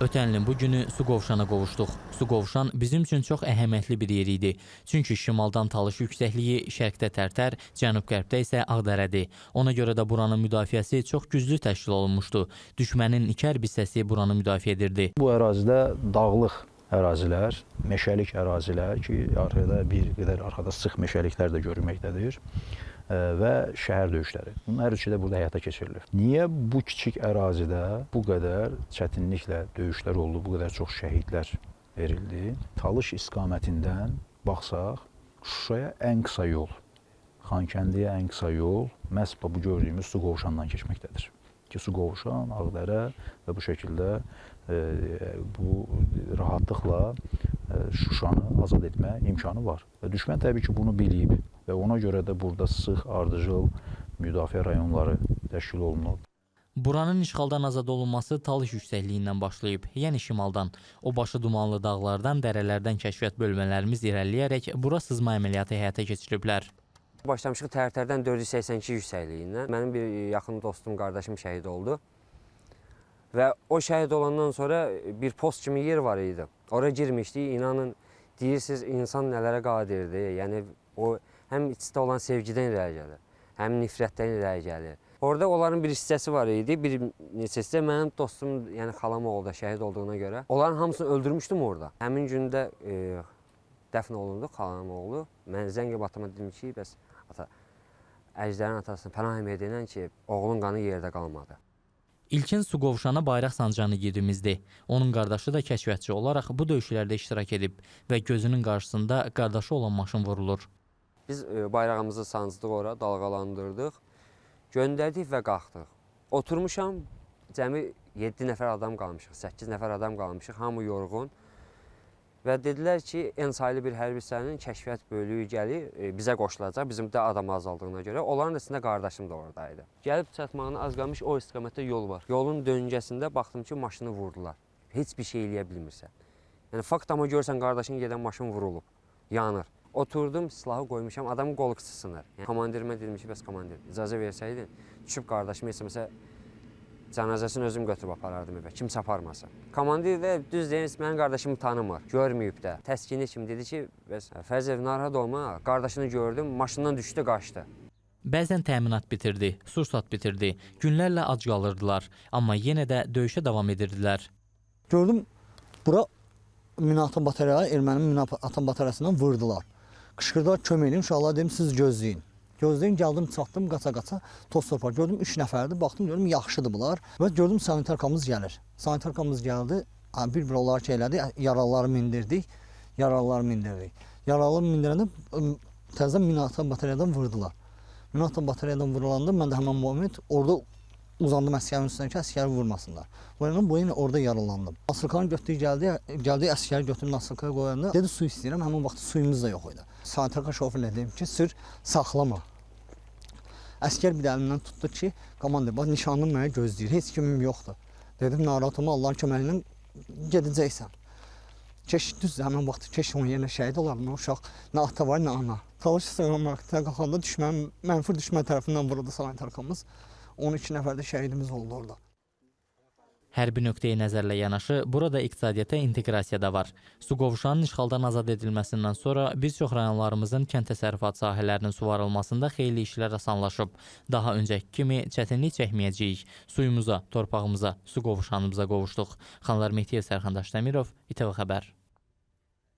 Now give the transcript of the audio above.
Ötən ilin bu günü su qovşana qovuşduq. Su qovşan bizim üçün çox əhəmiyyətli bir yer idi. Çünki şimaldan Talış yüksəkliyi, şərqdə Tərtər, cənub-qərbdə isə Ağdərədir. Ona görə də buranın müdafiəsi çox güclü təşkil olunmuşdu. Düşmənin iki hərbi hissəsi buranı müdafiə edirdi. Bu ərazidə dağlıq ərazilər, meşəlik ərazilər ki, arxada bir qədər arxada sıx meşəliklər də görünməkdədir ə, və şəhər döyüşləri. Bunun hər üçü də burada həyata keçirilir. Niyə bu kiçik ərazidə bu qədər çətinliklə döyüşlər oldu, bu qədər çox şəhidlər verildi? Talış istiqamətindən baxsaq, Şuşaya ən qısa yol, Xankəndiyə ən qısa yol məhz bu gördüyümüz su qovşandan keçməkdədir. Ki su qovşan, Ağdərə və bu şəkildə e, bu rahatlıqla e, Şuşanı azad etmə imkanı var. Və düşmən təbii ki, bunu bilib və ona görə də burada sıx, ardıcıl müdafiə rayonları təşkil olunub. Buranın işğaldan azad olunması Talış yüksəkliyindən başlayıb, yəni şimaldan. O başı dumanlı dağlardan, dərələrdən kəşfiyyat bölmələrimiz irəliləyərək bura sızma əməliyyatı həyata keçiriblər. Başlamışıq Tərtərdən 482 yüksəkliyindən. Mənim bir yaxın dostum, qardaşım şəhid oldu. Və o şəhid olandan sonra bir post kimi yer var idi. Ora girmişdik. İnanın deyirsiniz insan nələrə qadirdir. Yəni o həm içdə olan sevgidən irəli gəlir, həm nifrətdən irəli gəlir. Orada onların bir hissəsi var idi. Bir neçəsi mənim dostum, yəni xalam oğlu da şəhid olduğuna görə. Onların hamısını öldürmüşdüm orada. Həmin gündə e, dəfn olundu xalam oğlu. Mən zəng atama dedim ki, bəs ata Əjdərin atasına pənah ümid edən ki, oğlun qanı yerdə qalmadı. İlkin su qovşana bayraq sancanı girdimizdi. Onun qardaşı da kəşfiyyatçı olaraq bu döyüşlərdə iştirak edib və gözünün qarşısında qardaşı olan maşın vurulur. Biz e, bayrağımızı sancdıq ora, dalğalandırdıq. Göndərdik və qalxdıq. Oturmuşam, cəmi 7 nəfər adam qalmışıq, 8 nəfər adam qalmışıq, hamı yorğun. Və dedilər ki, en saylı bir hərbi hissənin kəşfiyyat bölüyü gəlir, e, bizə qoşulacaq, bizim də adam azaldığına görə. Onların içində qardaşım da oradaydı. Gəlib çatmağına az qalmış o istiqamətdə yol var. Yolun döngəsində baxdım ki, maşını vurdular. Heç bir şey eləyə bilmirsən. Yəni fakt amma görsən qardaşın gedən maşın vurulub, yanır. Oturdum, silahı qoymuşam, adamın qolu sınır. Yəni, komandirimə dedim ki, bəs komandir, icazə versəydin, düşüb qardaşım heç olmasa cənazəsini özüm götürüb aparardım evə, kimsə aparmasın. Komandir də düz deyir, mənim qardaşımı tanımır, görməyib də. Təskini kimi dedi ki, bəs Fəzəv narahat olma, qardaşını gördüm, maşından düşdü, qaçdı. Bəzən təminat bitirdi, sursat bitirdi, günlərlə ac qalırdılar, amma yenə də döyüşə davam edirdilər. Gördüm bura minaatan batareya, erməni minaatan batareyasından vurdular. Qışqırdılar kömək edin, uşaqlar dedim siz gözləyin. Gözləyin, gəldim, çatdım, qaça-qaça toz torpaq. Gördüm 3 nəfərdir, baxdım, gördüm yaxşıdır bunlar. Və gördüm sanitarkamız gəlir. Sanitarkamız gəldi, bir-bir onları şey elədi, yaralıları mindirdik, yaralıları mindirdik. Yaralıları mindirəndə ım, təzədən minaatan batareyadan vurdular. Minaatan batareyadan vurulanda mən də həmin moment orada uzandım əsgərin üstünə ki, əsgəri vurmasınlar. Vurana boyun orada yaralandım. Nasırkanı götürdü gəldi, gəldi əsgəri götürdü Nasırkaya qoyanda dedi su istəyirəm, həmin vaxt suyumuz da yox idi. Sanitarka şoförlə dedim ki, sür saxlama. Əskər bir də əlimdən tutdu ki, komandir, bax nişanlım məni gözləyir, heç kimim yoxdur. Dedim narahat olma, Allahın köməyi ilə gedəcəksən. Keş düzdür, həmin vaxt keş onun yerinə şəhid olar mı? Uşaq nə ata var, nə ana. Talış sığınmaqda qalxanda düşmən, mənfi düşmən tərəfindən vuruldu sanitarkamız. 12 nəfər də şəhidimiz oldu orada. Hərbi nöqteyi nəzərlə yanaşı, burada iqtisadiyyata inteqrasiya da var. Su qovşanın işğaldan azad edilməsindən sonra bir çox rayonlarımızın kənd təsərrüfat sahələrinin suvarılmasında xeyli işlər asanlaşıb. Daha öncəki kimi çətinlik çəkməyəcəyik. Suyumuza, torpağımıza, su qovşanımıza qovuşduq. Xanlar Mehdiyev Sərxan Daşdəmirov, İTV Xəbər.